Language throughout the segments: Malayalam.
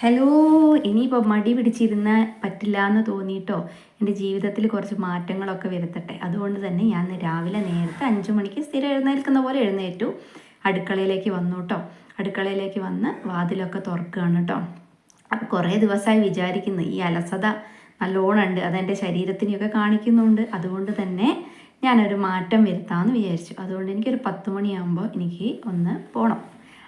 ഹലോ ഇനിയിപ്പോൾ മടി പിടിച്ചിരുന്ന പറ്റില്ല എന്ന് തോന്നിയിട്ടോ? എന്റെ ജീവിതത്തിൽ കുറച്ച് മാറ്റങ്ങളൊക്കെ വരുത്തട്ടെ. അതുകൊണ്ട് തന്നെ ഞാൻ രാവിലെ നേരത്തെ അഞ്ച് മണിക്ക് സ്ഥിരം എഴുന്നേൽക്കുന്ന പോലെ എഴുന്നേറ്റു. അടുക്കളയിലേക്ക് വന്നു കേട്ടോ അടുക്കളയിലേക്ക് വന്ന് വാതിലൊക്കെ തുറക്കുകയാണ് കേട്ടോ അപ്പോൾ കുറേ ദിവസമായി വിചാരിക്കുന്നു ഈ അലസത നല്ലോണം ഉണ്ട് അതെന്റെ ശരീരത്തിനെയൊക്കെ കാണിക്കുന്നുണ്ട്. അതുകൊണ്ട് തന്നെ ഞാനൊരു മാറ്റം വരുത്താമെന്ന് വിചാരിച്ചു. അതുകൊണ്ട് എനിക്കൊരു പത്ത് മണിയാകുമ്പോൾ എനിക്ക് ഒന്ന് പോകണം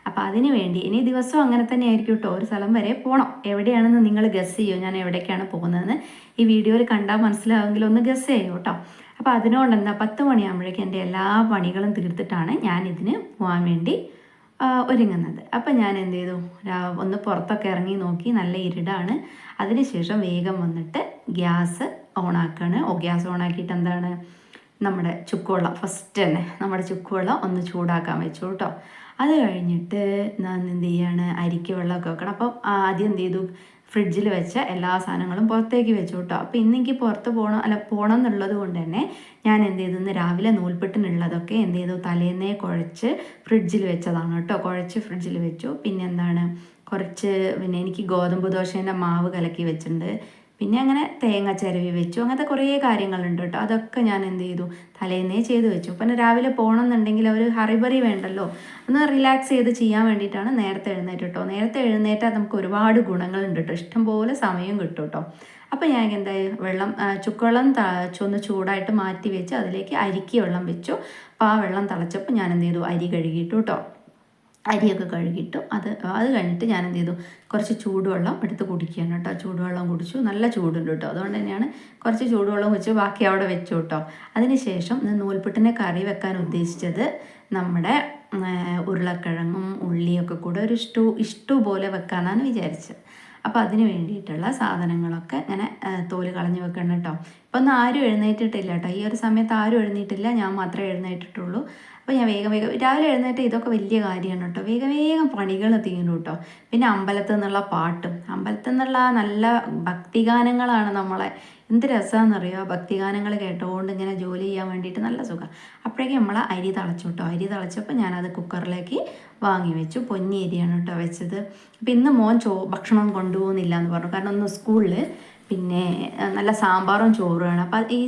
അപ്പോൾ അതിന് വേണ്ടി ഇനി ദിവസവും അങ്ങനെ തന്നെ ആയിരിക്കും കേട്ടോ ഒരു സ്ഥലം വരെ പോകണം എവിടെയാണെന്ന് നിങ്ങൾ ഗസ് ചെയ്യോ. ഞാൻ എവിടേക്കാണ് പോകുന്നതെന്ന്. ഈ വീഡിയോയിൽ കണ്ടാൽ മനസ്സിലാവുമെങ്കിൽ ഒന്ന് ഗസ് ചെയ്യോ കേട്ടോ അപ്പോൾ അതിനോട് എന്താ പത്ത് മണിയാകുമ്പോഴേക്കും എന്റെ എല്ലാ പണികളും തീർത്തിട്ടാണ് ഞാൻ ഇതിന് പോകാൻ വേണ്ടി ഒരുങ്ങുന്നത്. അപ്പം ഞാൻ എന്ത് ചെയ്തു? ഒന്ന് പുറത്തൊക്കെ ഇറങ്ങി നോക്കി നല്ല ഇരുടാണ്. അതിനുശേഷം വേഗം വന്നിട്ട് ഗ്യാസ് ഓണാക്കാണ്. ഓ ഗ്യാസ് ഓണാക്കിയിട്ട് എന്താണ്? നമ്മുടെ ചുക്കുവെള്ളം. ഫസ്റ്റ് തന്നെ നമ്മുടെ ചുക്കുവെള്ളം ഒന്ന് ചൂടാക്കാൻ വെച്ചു കേട്ടോ അത് കഴിഞ്ഞിട്ട് ഞാൻ എന്ത് ചെയ്യാണ്? അരിക്ക് വെള്ളമൊക്കെ വെക്കണം. അപ്പം ആദ്യം എന്ത് ചെയ്തു? ഫ്രിഡ്ജിൽ വെച്ച എല്ലാ സാധനങ്ങളും പുറത്തേക്ക് വെച്ചു കേട്ടോ. അപ്പോൾ ഇന്ന് എനിക്ക് പുറത്ത് പോകണം അല്ല പോകണം എന്നുള്ളത് കൊണ്ട് തന്നെ ഞാൻ എന്ത് ചെയ്തു? ഇന്ന് രാവിലെ നൂൽപ്പെട്ടിനുള്ളതൊക്കെ എന്ത് ചെയ്തു? തലേന്നേ കുഴച്ച് ഫ്രിഡ്ജിൽ വെച്ചതാണ് കേട്ടോ. കുഴച്ച് ഫ്രിഡ്ജിൽ വെച്ചു. പിന്നെ എന്താണ്? കുറച്ച് പിന്നെ എനിക്ക് ഗോതമ്പ് ദോശേന്റെ മാവ് കലക്കി വെച്ചിട്ടുണ്ട്. പിന്നെ അങ്ങനെ തേങ്ങ ചിരവി വെച്ചു. അങ്ങനത്തെ കുറേ കാര്യങ്ങളുണ്ട് കേട്ടോ. അതൊക്കെ ഞാൻ എന്ത് ചെയ്തു? തലേന്നേ ചെയ്ത് വെച്ചു. പിന്നെ രാവിലെ പോകണം എന്നുണ്ടെങ്കിൽ അവർ ഹറിബറി വേണ്ടല്ലോ? ഒന്ന് റിലാക്സ് ചെയ്ത് ചെയ്യാൻ വേണ്ടിയിട്ടാണ് നേരത്തെ എഴുന്നേറ്റ് കേട്ടോ. നേരത്തെ എഴുന്നേറ്റാൽ നമുക്ക് ഒരുപാട് ഗുണങ്ങളുണ്ട് കേട്ടോ. ഇഷ്ടംപോലെ സമയം കിട്ടും കേട്ടോ. അപ്പോൾ ഞാൻ എന്തായി? വെള്ളം ചുക്കുവെള്ളം ഒന്ന് ചൂടായിട്ട് മാറ്റി വെച്ച് അതിലേക്ക് അരിക്ക് വെള്ളം വെച്ചു. അപ്പോൾ ആ വെള്ളം തിളച്ചപ്പോൾ ഞാൻ എന്ത് ചെയ്തു? അരി കഴുകിയിട്ടു കേട്ടോ. അരിയൊക്കെ കഴുകിയിട്ടു അത് അത് കഴിഞ്ഞിട്ട് ഞാൻ എന്ത് ചെയ്തു കുറച്ച് ചൂടുവെള്ളം എടുത്ത് കുടിക്കുകയാണ് കേട്ടോ. ചൂടുവെള്ളം കുടിച്ചു. നല്ല ചൂടുണ്ട് കേട്ടോ. അതുകൊണ്ട് തന്നെയാണ് കുറച്ച് ചൂടുവെള്ളം വെച്ച് ബാക്കി അവിടെ വെച്ചു കേട്ടോ. അതിനുശേഷം നൂൽപുട്ടിനെ കറി വെക്കാൻ ഉദ്ദേശിച്ചത് നമ്മുടെ ഉരുളക്കിഴങ്ങും ഉള്ളിയൊക്കെ കൂടെ ഒരു ഇഷ്ടു ഇഷ്ടു പോലെ വെക്കാനാണ് വിചാരിച്ചത്. അപ്പോൾ അതിന് വേണ്ടിയിട്ടുള്ള സാധനങ്ങളൊക്കെ ഇങ്ങനെ തോൽ കളഞ്ഞു വെക്കണം കേട്ടോ. ഇപ്പം ഒന്നും ആരും എഴുന്നേറ്റിട്ടില്ല കേട്ടോ. ഈ ഒരു സമയത്ത് ആരും എഴുന്നേറ്റില്ല. ഞാൻ മാത്രമേ എഴുന്നേറ്റിട്ടുള്ളൂ. അപ്പോൾ ഞാൻ വേഗം വേഗം രാവിലെ എഴുന്നേറ്റ് ഇതൊക്കെ വലിയ കാര്യമാണ് കേട്ടോ. വേഗം വേഗം പണികൾ തീരും കേട്ടോ. പിന്നെ അമ്പലത്തിൽ നിന്നുള്ള പാട്ടും അമ്പലത്തിൽ നിന്നുള്ള നല്ല ഭക്തിഗാനങ്ങളാണ് നമ്മളെ. എന്ത് രസമാണെന്നറിയോ ഭക്തിഗാനങ്ങൾ കേട്ടുകൊണ്ട് ഇങ്ങനെ ജോലി ചെയ്യാൻ വേണ്ടിയിട്ട് നല്ല സുഖം. അപ്പോഴേക്കും നമ്മൾ അരി തളച്ചു കേട്ടോ. അരി തളച്ചപ്പോൾ ഞാനത് കുക്കറിലേക്ക് വാങ്ങി വെച്ചു. പൊന്നി അരിയാണ് കേട്ടോ വെച്ചത്. അപ്പോൾ ഇന്ന് മോൻ ചോ ഭക്ഷണം കൊണ്ടുപോകുന്നില്ല എന്ന് പറഞ്ഞു. കാരണം ഒന്ന് സ്കൂളിൽ പിന്നെ നല്ല സാമ്പാറും ചോറുമാണ്. അപ്പം ഈ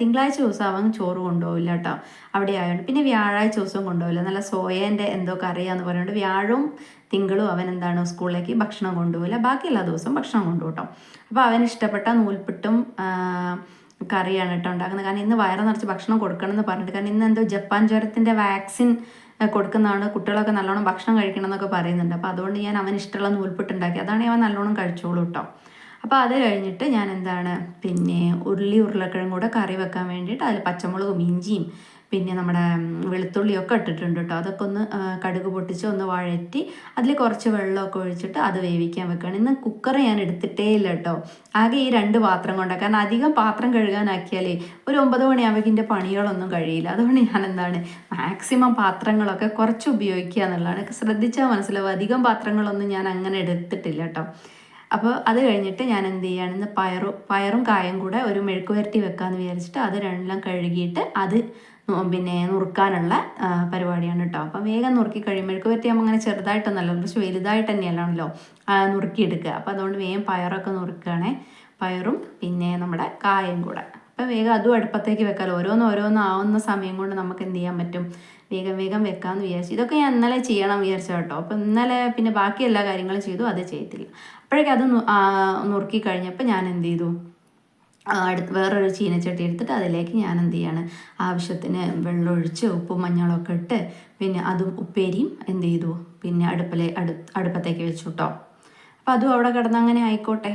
തിങ്കളാഴ്ച ദിവസം അവൻ ചോറ് കൊണ്ടുപോകില്ല കേട്ടോ. അവിടെ ആയതുകൊണ്ട് പിന്നെ വ്യാഴാഴ്ച ദിവസവും കൊണ്ടുപോകില്ല നല്ല സോയേന്റെ എന്തോ കറിയാന്ന് പറയുന്നുണ്ട് വ്യാഴവും തിങ്കളും അവൻ എന്താണ് സ്കൂളിലേക്ക് ഭക്ഷണം കൊണ്ടുപോകില്ല ബാക്കി എല്ലാ ദിവസവും ഭക്ഷണം കൊണ്ടുപോകും അപ്പോൾ അവൻ ഇഷ്ടപ്പെട്ട നൂൽപ്പിട്ടും കറിയാണ് കേട്ടോ ഉണ്ടാക്കുന്നത്. കാരണം ഇന്ന് വയറ് നിറച്ച് ഭക്ഷണം കൊടുക്കണം എന്ന് പറഞ്ഞിട്ട്. കാരണം ഇന്ന് എന്തോ ജപ്പാൻ ജ്വരത്തിന്റെ വാക്സിൻ കൊടുക്കുന്നതാണ്. കുട്ടികളൊക്കെ നല്ലോണം ഭക്ഷണം കഴിക്കണം എന്നൊക്കെ പറയുന്നുണ്ട്. അപ്പോൾ അതുകൊണ്ട് ഞാൻ അവൻ ഇഷ്ടമുള്ള നൂൽപ്പിട്ട് ഉണ്ടാക്കി. അതാണെങ്കിൽ അവൻ നല്ലോണം കഴിച്ചോളൂ കേട്ടോ. അപ്പോൾ അത് കഴിഞ്ഞിട്ട് ഞാൻ എന്താണ് പിന്നെ ഉരുളി ഉരുളക്കിഴങ്ങ് കൂടെ കറി വെക്കാൻ വേണ്ടിയിട്ട് അതിൽ പച്ചമുളകും ഇഞ്ചിയും പിന്നെ നമ്മുടെ വെളുത്തുള്ളിയൊക്കെ ഇട്ടിട്ടുണ്ട് കേട്ടോ. അതൊക്കെ ഒന്ന് കടുക് പൊട്ടിച്ച് ഒന്ന് വഴറ്റി അതിൽ കുറച്ച് വെള്ളമൊക്കെ ഒഴിച്ചിട്ട് അത് വേവിക്കാൻ വെക്കുകയാണ് ഇന്ന് കുക്കർ ഞാൻ എടുത്തിട്ടേ ഇല്ല കേട്ടോ. ആകെ ഈ രണ്ട് പാത്രം കൊണ്ടാണ് കാരണം അധികം പാത്രം കഴുകാനാക്കിയാലേ ഒരു ഒമ്പത് മണിയാകുമ്പോൾ ഇതിന്റെ പണികളൊന്നും കഴിയില്ല. അതുകൊണ്ട് ഞാൻ എന്താണ് മാക്സിമം പാത്രങ്ങളൊക്കെ കുറച്ച് ഉപയോഗിക്കുക എന്നുള്ളതാണ്. ശ്രദ്ധിച്ചാൽ മനസ്സിലാവും അധികം പാത്രങ്ങളൊന്നും ഞാൻ അങ്ങനെ എടുത്തിട്ടില്ല കേട്ടോ. അപ്പോൾ അത് കഴിഞ്ഞിട്ട് ഞാൻ എന്ത് ചെയ്യുകയാണ് ഇന്ന് പയറും പയറും കായും കൂടെ ഒരു മെഴുക്ക് വരട്ടി വെക്കാമെന്ന് വിചാരിച്ചിട്ട് അത് രണ്ടെല്ലാം കഴുകിയിട്ട് അത് പിന്നെ നുറുക്കാനുള്ള പരിപാടിയാണ് കേട്ടോ അപ്പം വേഗം നുറുക്കി കഴിയും. മെഴുക്ക് ആകുമ്പോൾ അങ്ങനെ ചെറുതായിട്ടൊന്നല്ല കുറച്ച് വലുതായിട്ട് തന്നെയല്ലാണല്ലോ നുറുക്കിയെടുക്കുക. അപ്പം അതുകൊണ്ട് വേഗം പയറൊക്കെ നുറുക്കുകയാണേ. പയറും പിന്നെ നമ്മുടെ കായും കൂടെ. അപ്പം വേഗം അതും അടുപ്പത്തേക്ക് വെക്കാമല്ലോ ഓരോന്ന് ഓരോന്ന് ആവുന്ന സമയം കൊണ്ട് നമുക്ക് എന്ത് ചെയ്യാൻ പറ്റും? വേഗം വേഗം വെക്കാമെന്ന് വിചാരിച്ചു. ഇതൊക്കെ ഞാൻ ഇന്നലെ ചെയ്യണം വിചാരിച്ചു കേട്ടോ. അപ്പം ഇന്നലെ പിന്നെ ബാക്കി എല്ലാ കാര്യങ്ങളും ചെയ്തു അത് ചെയ്തില്ല. അപ്പോഴേക്കും അത് നുറുക്കി കഴിഞ്ഞപ്പോൾ ഞാൻ എന്ത് ചെയ്തു? അടുത്ത് വേറൊരു ചീനച്ചട്ടി എടുത്തിട്ട് അതിലേക്ക് ഞാൻ എന്ത് ചെയ്യാണ്? ആവശ്യത്തിന് വെള്ളം ഒഴിച്ച് ഉപ്പും മഞ്ഞളൊക്കെ ഇട്ട് പിന്നെ അതും ഉപ്പേരിയും എന്ത് ചെയ്തു? പിന്നെ അടുപ്പിലെ അടു അടുപ്പത്തേക്ക് വെച്ചു കേട്ടോ. അപ്പം അതും അവിടെ കിടന്ന് അങ്ങനെ ആയിക്കോട്ടെ.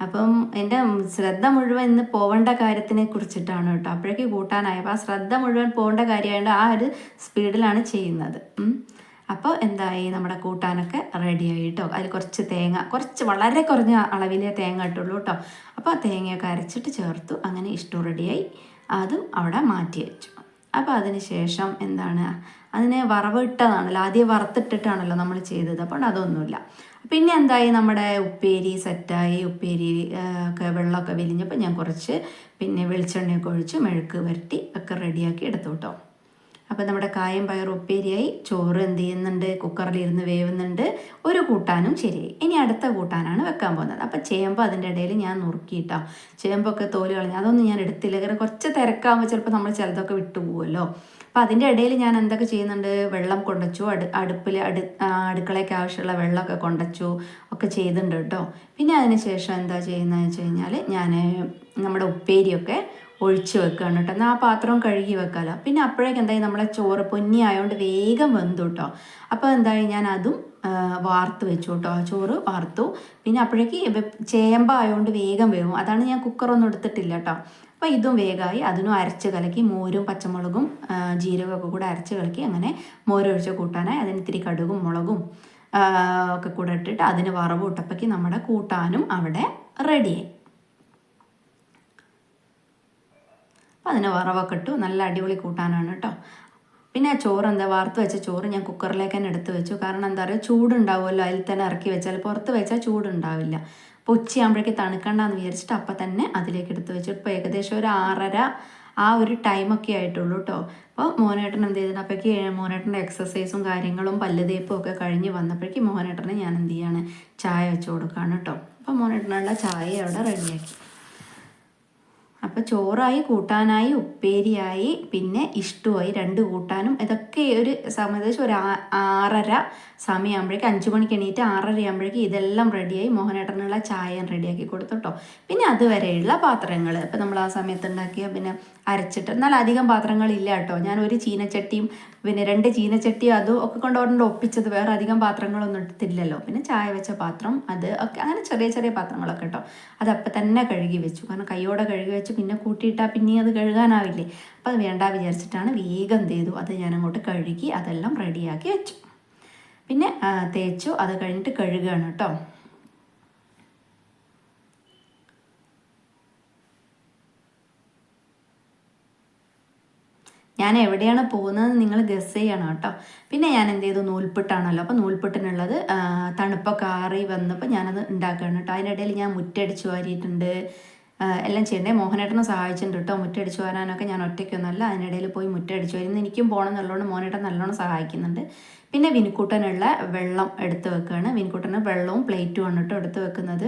അപ്പം എന്റെ ശ്രദ്ധ മുഴുവൻ ഇന്ന് പോവേണ്ട കാര്യത്തിനെ കുറിച്ചിട്ടാണ് കേട്ടോ. അപ്പോഴേക്ക് കൂട്ടാനായി. അപ്പോൾ ആ ശ്രദ്ധ മുഴുവൻ പോകേണ്ട കാര്യമായതുകൊണ്ട് ആ ഒരു സ്പീഡിലാണ് ചെയ്യുന്നത്. അപ്പോൾ എന്തായി? നമ്മുടെ കൂട്ടാനൊക്കെ റെഡിയായി കേട്ടോ. അതിൽ കുറച്ച് തേങ്ങ കുറച്ച് വളരെ കുറഞ്ഞ അളവിലേ തേങ്ങ ഇട്ടുള്ളൂ കേട്ടോ. അപ്പോൾ ആ തേങ്ങയൊക്കെ അരച്ചിട്ട് ചേർത്തു. അങ്ങനെ ഇഷ്ടം റെഡിയായി അതും അവിടെ മാറ്റി വെച്ചു. അപ്പോൾ അതിന് ശേഷം എന്താണ്? അതിനെ വറവിട്ടതാണല്ലോ ആദ്യം വറുത്തിട്ടിട്ടാണല്ലോ നമ്മൾ ചെയ്തത്. അപ്പോൾ അതൊന്നുമില്ല. പിന്നെ എന്തായി നമ്മുടെ ഉപ്പേരി സെറ്റായി. ഉപ്പേരി ഒക്കെ വെള്ളമൊക്കെ വിരിഞ്ഞപ്പോൾ ഞാൻ കുറച്ച് പിന്നെ വെളിച്ചെണ്ണയൊക്കെ ഒഴിച്ച് മെഴുക്ക് വരട്ടി ഒക്കെ റെഡിയാക്കി എടുത്തു കേട്ടോ. അപ്പോൾ നമ്മുടെ കായം പയർ ഉപ്പേരിയായി ചോറ് എന്ത് ചെയ്യുന്നുണ്ട്? കുക്കറിലിരുന്ന് വേവുന്നുണ്ട്. ഒരു കൂട്ടാനും ശരിയായി ഇനി അടുത്ത കൂട്ടാനാണ് വെക്കാൻ പോകുന്നത്. അപ്പോൾ ചേമ്പ് അതിന്റെ ഇടയിൽ ഞാൻ നുറുക്കിയിട്ടോ. ചേമ്പൊക്കെ തോൽ കളഞ്ഞു അതൊന്നും ഞാൻ എടുത്തില്ല. കാരണം കുറച്ച് തിരക്കാകുമ്പോൾ ചിലപ്പോൾ നമ്മൾ ചിലതൊക്കെ വിട്ടു പോകുമല്ലോ അപ്പോൾ അതിന്റെ ഇടയിൽ ഞാൻ എന്തൊക്കെ ചെയ്യുന്നുണ്ട്? വെള്ളം കൊണ്ടച്ചു അടു അടുപ്പിൽ അടു അടുക്കളയ്ക്ക് ആവശ്യമുള്ള വെള്ളമൊക്കെ കൊണ്ടച്ചു ഒക്കെ ചെയ്തിട്ടുണ്ട് കേട്ടോ. പിന്നെ അതിന് ശേഷം എന്താ ചെയ്യുന്നതെന്ന് വെച്ച് കഴിഞ്ഞാൽ ഞാൻ നമ്മുടെ ഉപ്പേരിയൊക്കെ ഒഴിച്ച് വെക്കുകയാണ് കേട്ടോ. എന്നാൽ ആ പാത്രം കഴുകി വെക്കാമല്ലോ പിന്നെ അപ്പോഴേക്കും എന്തായി? നമ്മളെ ചോറ് പൊന്നി ആയതുകൊണ്ട് വേഗം വെന്തു കേട്ടോ. അപ്പോൾ എന്തായി? ഞാൻ അതും വാർത്ത് വെച്ചു കേട്ടോ. ചോറ് വാർത്തു. പിന്നെ അപ്പോഴേക്ക് ചേമ്പായതുകൊണ്ട് വേഗം വേവും. അതാണ് ഞാൻ കുക്കറൊന്നും എടുത്തിട്ടില്ല കേട്ടോ. അപ്പോൾ ഇതും വേഗമായി. അതിനും അരച്ച് കലക്കി മോരും പച്ചമുളകും ജീരകമൊക്കെ കൂടെ അരച്ച് കലക്കി അങ്ങനെ മോരൊഴിച്ച് കൂട്ടാനായി. അതിന് ഇത്തിരി കടുകും മുളകും ഒക്കെ കൂടെ ഇട്ടിട്ട് അതിന് വറവ് ഇട്ടപ്പോഴേക്ക് നമ്മുടെ കൂട്ടാനും അവിടെ റെഡിയായി അപ്പോൾ അതിന് വറവൊക്കെ ഇട്ടു. നല്ല അടിപൊളി കൂട്ടാനാണ് കേട്ടോ. പിന്നെ ആ ചോറ് എന്താ? വാർത്ത് വെച്ച ചോറ് ഞാൻ കുക്കറിലേക്ക് തന്നെ എടുത്ത് വെച്ചു. കാരണം എന്താ പറയുക ചൂടുണ്ടാവുമല്ലോ. അതിൽ തന്നെ ഇറക്കി വെച്ചാൽ പുറത്ത് വെച്ചാൽ ചൂടുണ്ടാവില്ല. അപ്പോൾ ഉച്ചയാകുമ്പോഴേക്ക് തണുക്കണ്ടെന്ന് വിചാരിച്ചിട്ട് അപ്പം തന്നെ അതിലേക്ക് എടുത്ത് വെച്ചു. ഇപ്പോൾ ഏകദേശം ഒരു ആറര ആ ഒരു ടൈമൊക്കെ ആയിട്ടുള്ളൂ കേട്ടോ. അപ്പോൾ മോനേട്ടൻ എന്ത് ചെയ്തിട്ട് അപ്പോഴേക്ക് മോനേട്ടന്റെ എക്സസൈസും കാര്യങ്ങളും പല്ല് തേപ്പും ഒക്കെ കഴിഞ്ഞ് വന്നപ്പോഴേക്ക് മോനേട്ടനെ ഞാൻ എന്ത് ചെയ്യാണ്? ചായ വെച്ച് കൊടുക്കുകയാണ് കേട്ടോ. അപ്പോൾ മോനേട്ടനുള്ള ചായ അവിടെ റെഡിയാക്കി അപ്പോൾ ചോറായി കൂട്ടാനായി ഉപ്പേരിയായി പിന്നെ ഇഷ്ടമായി രണ്ട് കൂട്ടാനും. ഇതൊക്കെ ഒരു ഏകദേശം ഒരു ആറര സമയമാകുമ്പോഴേക്കും അഞ്ച് മണിക്ക് എണീറ്റ് ആറര ആകുമ്പോഴേക്കും ഇതെല്ലാം റെഡിയായി മോഹനേട്ടനുള്ള ചായ റെഡിയാക്കി കൊടുത്തോട്ടോ പിന്നെ അതുവരെയുള്ള പാത്രങ്ങൾ ഇപ്പം നമ്മൾ ആ സമയത്ത് ഉണ്ടാക്കിയ പിന്നെ അരച്ചിട്ട് എന്നാൽ അധികം പാത്രങ്ങളില്ല കേട്ടോ ഞാൻ ഒരു ചീനച്ചട്ടിയും പിന്നെ രണ്ട് ചീനച്ചട്ടിയും അതും ഒക്കെ കൊണ്ടുകൊണ്ട് ഒപ്പിച്ചത് വേറെ അധികം പാത്രങ്ങളൊന്നും എടുത്തില്ലല്ലോ പിന്നെ ചായ വെച്ച പാത്രം അത് ഒക്കെ അങ്ങനെ ചെറിയ ചെറിയ പാത്രങ്ങളൊക്കെ കേട്ടോ അതപ്പം തന്നെ കഴുകി വെച്ചു. കാരണം കൈയോടെ കഴുകി വെച്ച് പിന്നെ കൂട്ടിയിട്ടാൽ പിന്നെ അത് കഴുകാനാവില്ലേ. അപ്പം അത് വേണ്ട വിചാരിച്ചിട്ടാണ് വേഗം ചെയ്തു. അത് ഞാൻ അങ്ങോട്ട് കഴുകി അതെല്ലാം റെഡിയാക്കി വെച്ചു. പിന്നെ തേച്ചു. അത് കഴിഞ്ഞിട്ട് കഴുകുകയാണ് കേട്ടോ ഞാൻ എവിടെയാണ് പോകുന്നതെന്ന് നിങ്ങൾ ഗസ് ചെയ്യണം കേട്ടോ. പിന്നെ ഞാൻ എന്ത് ചെയ്തു? നൂൽപ്പെട്ടാണല്ലോ അപ്പോൾ നൂൽപ്പെട്ടിനുള്ളത് തണുപ്പൊക്കെ ആറി വന്നപ്പോൾ ഞാനത് ഉണ്ടാക്കുകയാണ് കേട്ടോ. അതിനിടയിൽ ഞാൻ മുറ്റടിച്ചു വാരിയിട്ടുണ്ട്. എല്ലാം ചെയ്യണ്ടേ മോഹനേട്ടനെ സഹായിച്ചിട്ടുണ്ട് കേട്ടോ. മുറ്റടിച്ചു വരാനൊക്കെ ഞാൻ ഒറ്റയ്ക്കൊന്നുമല്ല. അതിനിടയിൽ പോയി മുറ്റടിച്ചു വരുന്ന എനിക്കും പോകണം എന്നുള്ളതുകൊണ്ട് മോഹനേട്ടൻ നല്ലോണം സഹായിക്കുന്നുണ്ട്. പിന്നെ വിൻകൂട്ടനുള്ള വെള്ളം എടുത്ത് വെക്കുകയാണ്. വിൻകൂട്ടന് വെള്ളവും പ്ലേറ്റും ആണ് കേട്ടോ എടുത്ത് വെക്കുന്നത്.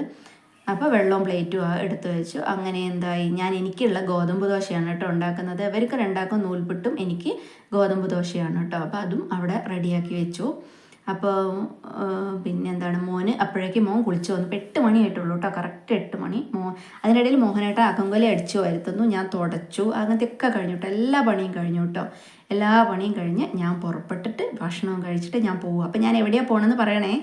അപ്പോൾ വെള്ളവും പ്ലേറ്റും എടുത്തു വെച്ചു. അങ്ങനെ എന്തായി? ഞാൻ എനിക്കുള്ള ഗോതമ്പ് ദോശയാണ് കേട്ടോ ഉണ്ടാക്കുന്നത്. ഇവർക്ക് രണ്ടാക്കും നൂൽപുട്ടും എനിക്ക് ഗോതമ്പ് ദോശയാണ് കേട്ടോ. അപ്പോൾ അതും അവിടെ റെഡിയാക്കി വെച്ചു. അപ്പോൾ പിന്നെ എന്താണ് മോന് അപ്പോഴേക്കും മോൻ കുളിച്ചു വന്നു. എട്ട് മണി ആയിട്ടുള്ളൂ കേട്ടോ. കറക്റ്റ് എട്ട് മണി. മോ അതിനിടയിൽ മോഹനേട്ട അകങ്കൊല അടിച്ചു വരുത്തുന്നു. ഞാൻ തുടച്ചു. അങ്ങനത്തെ ഒക്കെ കഴിഞ്ഞു കേട്ടോ. എല്ലാ പണിയും കഴിഞ്ഞു കേട്ടോ. എല്ലാ പണിയും കഴിഞ്ഞ് ഞാൻ പുറപ്പെട്ടിട്ട് ഭക്ഷണവും കഴിച്ചിട്ട് ഞാൻ പോകും അപ്പോൾ ഞാൻ എവിടെയാണ് പോകണമെന്ന് പറയണേ?